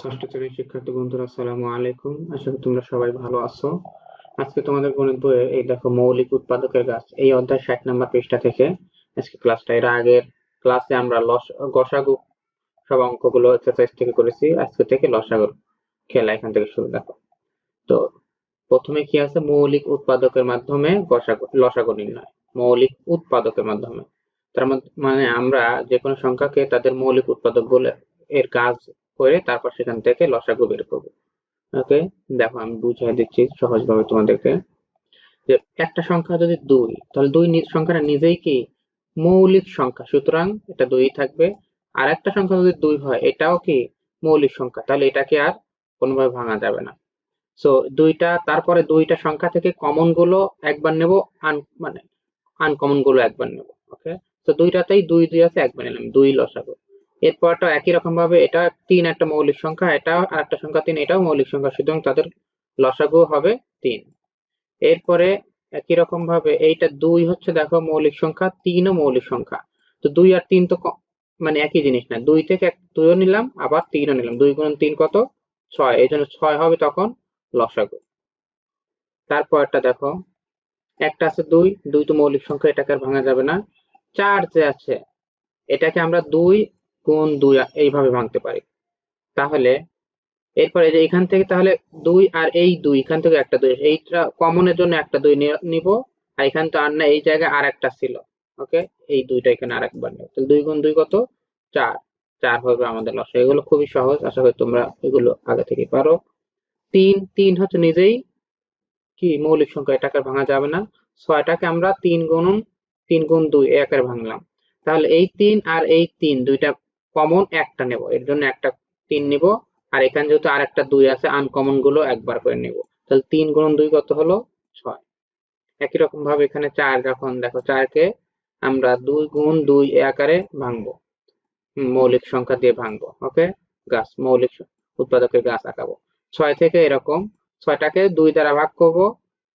ষষ্ঠ শ্রেণির শিক্ষার্থী বন্ধুরা, আসসালামু আলাইকুম। আশা করি তোমরা সবাই ভালো আছো। আজকে তোমাদের গণিত বইয়ে এই দেখো মৌলিক উৎপাদকের গাছ, এই অধ্যায় ষাট নম্বর পৃষ্ঠা থেকে। আজকে ক্লাসটা এর আগের ক্লাসে আমরা লস, গসাগু সব অঙ্কগুলো এক্সারসাইজ থেকে করেছি। আজকে থেকে লসাগুর খেলা এখান থেকে শুরু দেখো। তো প্রথমে কি আছে? মৌলিক উৎপাদকের মাধ্যমে লসাগু নির্ণয়। মৌলিক উৎপাদকের মাধ্যমে। তার মানে আমরা যে কোনো সংখ্যাকে তাদের মৌলিক উৎপাদক বলে এর কাজ করে তারপর সেখান থেকে লসাগু বের করব। ওকে দেখো, আমি বুঝিয়ে দিচ্ছি সহজভাবে তোমাদেরকে যে একটা সংখ্যা যদি দুই, তাহলে দুই সংখ্যাটা নিজেই কি? মৌলিক সংখ্যা। সুতরাং এটা দুই থাকবে। আর একটা সংখ্যা যদি দুই হয়, এটাও কি? মৌলিক সংখ্যা। তাহলে এটাকে আর? কোনোভাবে ভাঙা যাবে না। সো দুইটা, তারপরে দুইটা সংখ্যা থেকে কমনগুলো একবার নেব আন মানে আনকমনগুলো একবার নেব। ওকে তো দুইটাতেই দুই দুই আছে, একবার নিলাম। দুই লসাগু। এরপরটা একই রকম ভাবে এটা তিন একটা মৌলিক সংখ্যা, এটা আর একটা সংখ্যা তিন, এটাও মৌলিক সংখ্যা, সুতরাং তাদের লসাগু হবে তিন। এরপরে একই রকম ভাবে এইটা দুই হচ্ছে দেখো মৌলিক সংখ্যা, তিনও মৌলিক সংখ্যা। তো দুই আর তিন তো মানে একই জিনিস না। দুই থেকে এক দুইও নিলাম, আবার তিনও নিলাম। দুই গুণ তিন কত? ছয়। এই জন্য ছয় হবে তখন লসাগু। তারপরটা দেখো, একটা আছে দুই দুই তো মৌলিক সংখ্যা, এটাকে আর ভাঙা যাবে না। চার যে আছে, এটাকে আমরা দুই গুণ দুই এইভাবে ভাঙতে পারি। তাহলে এরপরে যে এখান থেকে তাহলে দুই আর এই দুই, এখান থেকে একটা দুই, এইটা কমনের জন্য একটা দুই নিব, আর এখান তো আর না, এই জায়গায় আর একটা ছিল, ওকে? এই দুইটা এখানে আর একবার নেব। তাহলে দুই গুণ দুই কত? চার। চার হবে আমাদের লস। এগুলো খুবই সহজ, আশা করি তোমরা এগুলো আগে থেকে পারো। তিন তিন হচ্ছে নিজেই কি মৌলিক সংখ্যা, এটাকে ভাঙা যাবে না। ছয়টাকে আমরা তিন গুণ তিন গুণ দুই, একের ভাঙলাম। তাহলে এই তিন আর এই তিন, দুইটা কমন একটা নেব। এর জন্য একটা তিন নিব। আর এখানে যেহেতু আর একটা দুই আছে আনকমনগুলো একবার করে নিব। তাহলে তিন গুণ দুই কত হলো? ছয়। একই রকম ভাবে এখানে চার যখন দেখো, চারকে আমরা দুই গুণ দুই আকারে ভাঙবো। মৌলিক সংখ্যা দিয়ে ভাঙবো। ওকে? গাছ, মৌলিক উৎপাদকের গাছ আঁকাবো। ছয় থেকে এরকম, ছয়টাকে দুই দ্বারা ভাগ করব,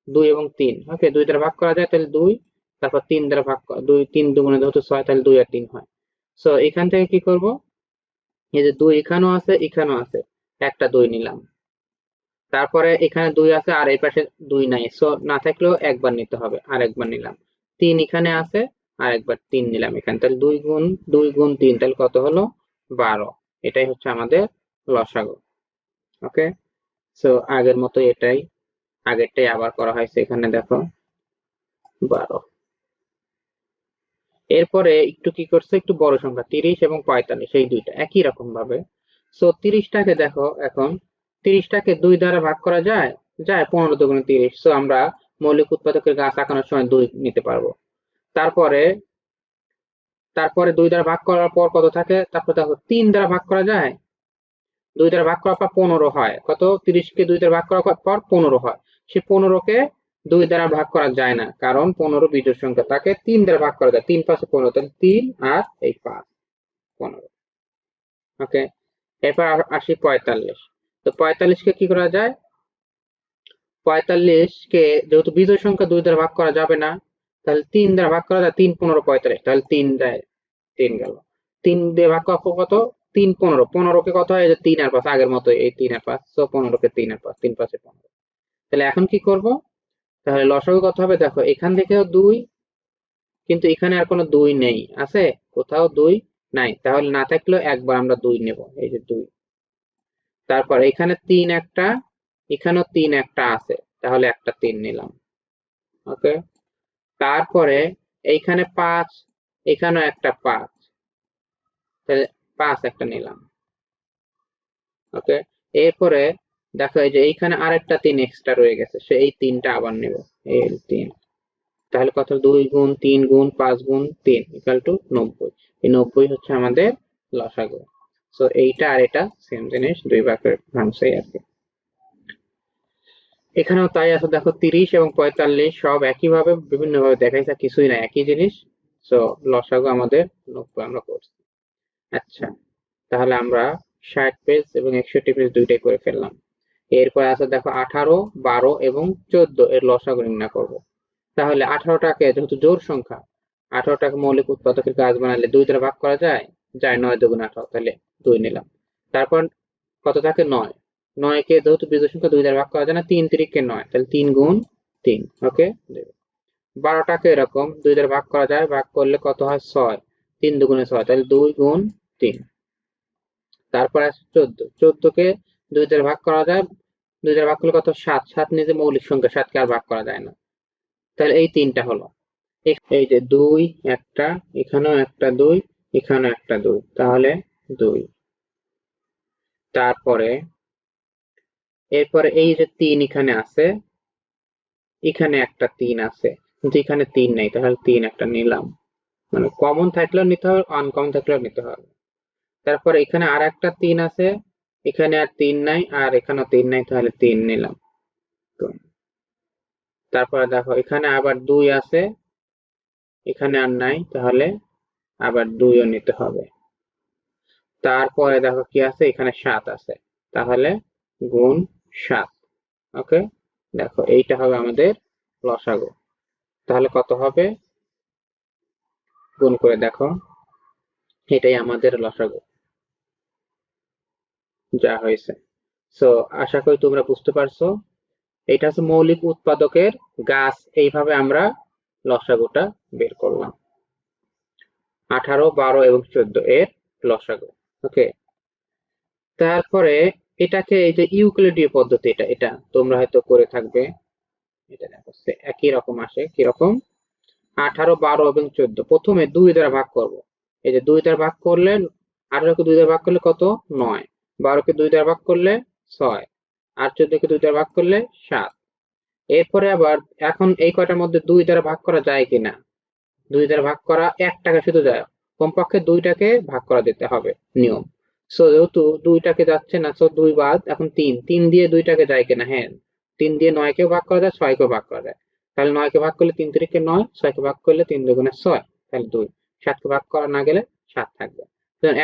দুই এবং তিন। ওকে, দুই দ্বারা ভাগ করা যায়, তাহলে দুই, তারপর তিন দ্বারা ভাগ দুই, তিন দুগুণে যেহেতু ছয়, তাহলে দুই আর তিন হয়। সো এখান থেকে কি করব? এই যে দুই এখানেও আছে এখানেও আছে। একটা দুই নিলাম। তারপরে এখানে দুই আছে আর এই পাশে দুই নাই। সো না থাকলেও একবার নিতে হবে, আর একবার নিলাম। তিন এখানে আছে, আর একবার তিন নিলাম এখানে। তাহলে দুই গুণ দুই গুণ তিন, তাহলে কত হলো? বারো। এটাই হচ্ছে আমাদের লসাগু। ওকে সো আগের মতো এটাই। আগেরটাই আবার করা হয়েছে এখানে, দেখো। বারো। এরপরে একটু কি করছে? একটু বড় সংখ্যা, তিরিশ এবং পঁয়তাল্লিশ, এই দুইটা, একই রকম ভাবে সো তিরিশটাকে দেখো এখন, তিরিশটাকে দুই দ্বারা ভাগ করা যায়? যায়, পনেরো দুগুণে তিরিশ। সো আমরা মৌলিক উৎপাদকের গাছ আঁকানোর সময় দুই নিতে পারব। তারপরে তারপরে দুই দ্বারা ভাগ করার পর কত থাকে? তারপর দেখো, তিন দ্বারা ভাগ করা যায়? দুই দ্বারা ভাগ করার পর পনেরো হয়। কত? তিরিশকে দুই দ্বারা ভাগ করার পর পনেরো হয়। সে পনেরোকে দুই দ্বারা ভাগ করা যায় না। কারণ পনেরো বিজোড় সংখ্যা তাকে তিন দ্বারা ভাগ করা যায়। তিন পাশে পনেরো, তাহলে তিন আর এই পাঁচ, পনেরো। ওকে? এরপর আসি পঁয়তাল্লিশ। তো পঁয়তাল্লিশকে কি করা যায়? পঁয়তাল্লিশকে যেহেতু বিজয় সংখ্যা দুই দ্বারা ভাগ করা যাবে না, তাহলে তিন দ্বারা ভাগ করা যায়, তিন পনেরো পঁয়তাল্লিশ। তাহলে তিন দেয়, তিন গেল। তিন দিয়ে ভাগ করা কত? তিন পনেরো। পনেরোকে কত হয়? যে তিন আর পাঁচ, আগের মতো এই তিন আর পাঁচ। তো পনেরোকে তিন আর পাঁচ, তিন পাঁচে পনেরো। তাহলে এখন কি করব? তাহলে লসাগু কত হবে? দেখো, এখান থেকেও দুই, কিন্তু এখানে আর কোনো দুই নেই, আছে? কোথাও দুই নাই। তাহলে না থাকলেও একবার আমরা দুই নেব, এই যে দুই। তারপর এখানে তিন একটা, এখানেও তিন একটা আছে, তাহলে একটা তিন নিলাম, ওকে? তারপরে এইখানে পাঁচ, এখানেও একটা পাঁচ, তাহলে পাঁচ একটা নিলাম, ওকে? এরপরে দেখো, এই যে এইখানে আরেকটা তিন এক্সট্রা রয়ে গেছে। সে এই তিনটা আবার নেব। এই তিন। তাহলে কত? দুই গুণ তিন গুণ পাঁচ গুণ তিন ইকাল টু নব্বই। এই নব্বই হচ্ছে আমাদের লসাগু। সো এইটা আর এটা সেম জিনিস, দুই ভাগের ভাঙছে আর কি। এখানেও তাই আছে, দেখো, তিরিশ এবং পঁয়তাল্লিশ সব একইভাবে বিভিন্ন ভাবে দেখাইছে, কিছুই না একই জিনিস। সো লসাগু আমাদের নব্বই আমরা করছি। আচ্ছা তাহলে আমরা ষাট পেজ এবং একষট্টি পেজ দুইটাই করে ফেললাম। এরপর আছে দেখো আঠারো, বারো এবং চোদ্দ এর লসাগু নির্ণয় করব। তাহলে আঠারোটাকে যেহেতু জোর সংখ্যা, আঠারোটাকে মৌলিক উৎপাদকের কাজ বানালে দুই দ্বারা ভাগ করা যায় যায় নয় দুগুণ আঠারো, তাহলে দুই নিলাম। তারপর কত থাকে? নয়। নয়কে যেহেতু বিজোড় সংখ্যা দুই দ্বারা ভাগ করা যায় না, তিন তিরিখকে নয়, তাহলে তিন গুণ তিন, ওকে? বারোটাকে এরকম দুই দ্বারা ভাগ করা যায়, ভাগ করলে কত হয়? ছয়। তিন দুগুণে ছয়, তাহলে দুই গুণ তিন। তারপর আছে চোদ্দ। চোদ্দকে দুই দ্বারা ভাগ করা যায় দুই দ্বারা ভাগ করলে কত? সাত। সাত নিজে মৌলিক সংখ্যা, সাতকে আর ভাগ করা যায় না। তাহলে এই তিনটা হলো। এই- যে দুই, একটা, এখানেও একটা দুই, এখানেও একটা দুই। তাহলে দুই। তারপরে, এরপরে এই যে তিন এখানে আছে, এখানে একটা তিন আছে। কিন্তু এখানে তিন নেই, তাহলে তিন একটা নিলাম। মানে কমন থাকলেও নিতে হবে আনকমন থাকলেও নিতে হবে। তারপর এখানে আর একটা তিন আছে এখানে আর তিন নাই, আর এখানেও তিন নাই, তাহলে তিন নিলাম। তারপরে দেখো, এখানে আবার দুই আছে, এখানে আর নাই, তাহলে আবার দুইও নিতে হবে। তারপরে দেখো কি আছে, এখানে সাত আছে, তাহলে গুণ সাত। ওকে? দেখো, এইটা হবে আমাদের লসাগু। তাহলে কত হবে? গুণ করে দেখো, এটাই আমাদের লসাগু। যা হয়েছে। সো আশা করি তোমরা বুঝতে পারছ। এটা হচ্ছে মৌলিক উৎপাদকের গাছ। এইভাবে আমরা লসাগুটা বের করলাম। আঠারো, বারো এবং চোদ্দ এর লসাগু। ওকে তারপরে এটাকে এই যে ইউক্লিডীয় পদ্ধতি, এটা এটা তোমরা হয়তো করে থাকবে। এটা দেখো একই রকম আসে কীরকম আঠারো, বারো এবং চোদ্দ। প্রথমে দুই দ্বারা ভাগ করব। এই যে দুই দ্বারা ভাগ করলে, আঠারোকে দুই দ্বারা ভাগ করলে কত? নয়। বারোকে দুই দ্বারা ভাগ করলে ছয়। আর চোদ্দকে দুই দ্বারা ভাগ করলে সাত। এরপরে আবার এখন এই কয়টার মধ্যে দুই দ্বারা ভাগ করা যায় কিনা? দুই দ্বারা ভাগ করা একটাকে শুধু যায়। কমপক্ষে দুইটাকে ভাগ করা যেতে হবে, নিয়ম। সো যেহেতু দুইটাকে যাচ্ছে না, সো দুই বাদ, এখন তিন। তিন দিয়ে দুইটাকে যায় কিনা? হ্যাঁ। তিন দিয়ে নয়কেও ভাগ করা যায়, ছয়কেও ভাগ করা যায়। তাহলে নয়কে ভাগ করলে তিন তিরিকে নয়, ছয়কে ভাগ করলে তিন দুগুণে ছয়। তাহলে দুই। সাতকে ভাগ করা না গেলে সাত থাকবে।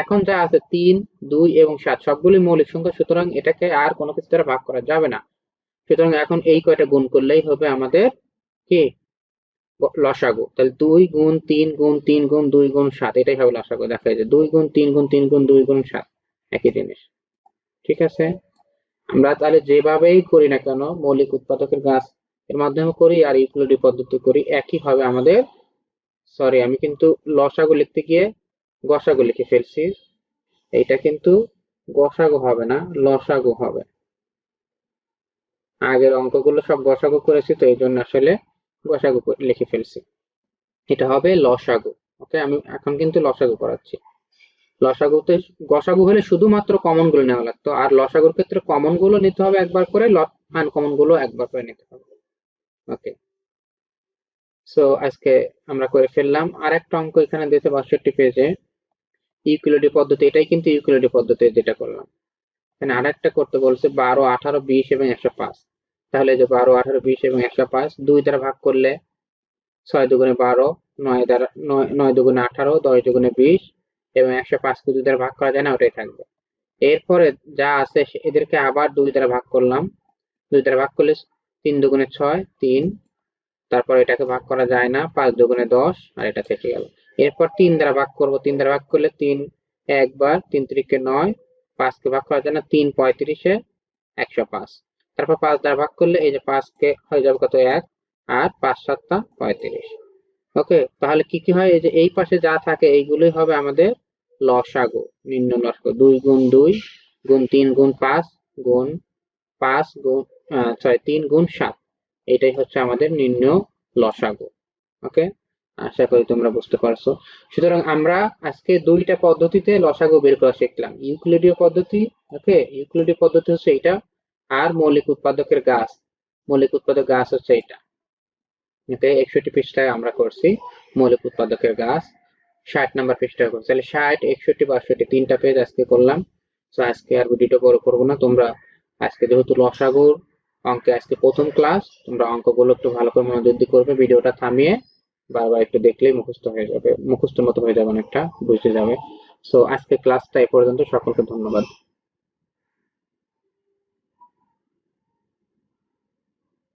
এখন যা আছে তিন, দুই এবং সাত, সবগুলি মৌলিক সংখ্যা, সুতরাং এটাকে আর কোনো কিছু দ্বারা ভাগ করা যাবে না। সুতরাং এখন এই কয়টা গুণ করলেই হবে আমাদের কি? লসাগু। তাহলে দুই গুণ তিন গুণ তিন গুণ দুই গুণ সাত, এটাই হবে লসাগু। দেখা যায় দুই গুণ তিন গুণ তিন গুণ দুই গুণ সাত, একই জিনিস। ঠিক আছে? আমরা তাহলে যেভাবেই করি না কেন, মৌলিক উৎপাদকের গাছ এর মাধ্যমে করি আর ইউক্লিডি পদ্ধতি করি, একই হবে আমাদের। সরি আমি কিন্তু লসাগু লিখতে গিয়ে গসাগু লিখে ফেলছি। এইটা কিন্তু গসাগু হবে না, লসাগু হবে। আগের অঙ্কগুলো সব গসাগু করেছি, তো এই জন্য আসলে গসাগু লিখে ফেলছি। এটা হবে লসাগু ওকে আমি এখন কিন্তু লসাগু করাচ্ছি লসাগুতে গসাগু হলে শুধুমাত্র কমনগুলো নেওয়া লাগতো, আর লসাগুর ক্ষেত্রে কমনগুলো নিতে হবে একবার করে আনকমনগুলো একবার করে নিতে হবে ওকে সো আজকে আমরা করে ফেললাম। আর একটা অঙ্ক এখানে দিতে বাষট্টি পেজে। ইউক্লিডি পদ্ধতি, এটাই কিন্তু ইউক্লিডি পদ্ধতি যেটা করলাম। এখানে আর একটা করতে বলছে বারো, আঠারো, বিশ এবং একশো পাঁচ। তাহলে যে বারো, আঠারো, বিশ এবং একশো পাঁচ, দুই দ্বারা ভাগ করলে ছয় দুগুণে বারো, নয় দ্বারা, নয় নয় দুগুণে আঠারো, দশ দুগুণে বিশ এবং একশো পাঁচকে দুই দ্বারা ভাগ করা যায় না, ওটাই থাকবে। এরপরে যা আছে এদেরকে আবার দুই দ্বারা ভাগ করলাম। দুই দ্বারা ভাগ করলে তিন দুগুণে ছয়, তিন, তারপর এটাকে ভাগ করা যায় না, পাঁচ দুগুণে দশ, আর এটা থেকে গেল। এরপর তিন দ্বারা ভাগ করব। তিন দ্বারা ভাগ করলে তিন একবার তিন তিরিকে নয়, পাঁচকে ভাগ করা যায় না তিন পঁয়ত্রিশে একশো পাঁচ। তারপর পাঁচ দ্বারা ভাগ করলে এই যে পাঁচকে হয়ে যাবে কত এক, আর পাঁচ সাতটা পঁয়ত্রিশ। ওকে, তাহলে কি কি হয়? এই যে এই পাশে যা থাকে এইগুলোই হবে আমাদের লসাগু, নিম্ন লসাগু। দুই গুণ দুই, গুণ তিন গুণ পাঁচ গুণ পাঁচ গুণ ছয় তিন গুণ সাত। এটাই হচ্ছে আমাদের নিম্ন লসাগু। ওকে? আশা করি তোমরা বুঝতে পারছ। সুতরাং আমরা আজকে দুইটা পদ্ধতিতে লসাগু বের করা শিখলাম। ইউক্লিডীয় পদ্ধতি, ওকে? ইউক্লিডীয় পদ্ধতি হচ্ছে এটা আর মৌলিক উৎপাদকের গাছ। মৌলিক উৎপাদক গাছ হচ্ছে এটা ওকে? একষট্টি পৃষ্ঠায় আমরা করছি মৌলিক উৎপাদকের গাছ। ষাট নাম্বার পৃষ্ঠায় করছি। তাহলে ষাট, একষট্টি, বাষট্টি তিনটা পেজ আজকে করলাম। তো আজকে আর ভিডিওটা বড় করব না। তোমরা আজকে যেহেতু লসাগুর অঙ্কে আজকে প্রথম ক্লাস তোমরা অঙ্কগুলো একটু ভালো করে মনোযোগ দিয়ে করবে, ভিডিওটা থামিয়ে বারবার একটু দেখলেই মুখস্থ হয়ে যাবে মুখস্থের মতো হয়ে যাবে অনেকটা, বুঝতে যাবে। সো আজকে ক্লাসটা এ পর্যন্ত, সকলকে ধন্যবাদ।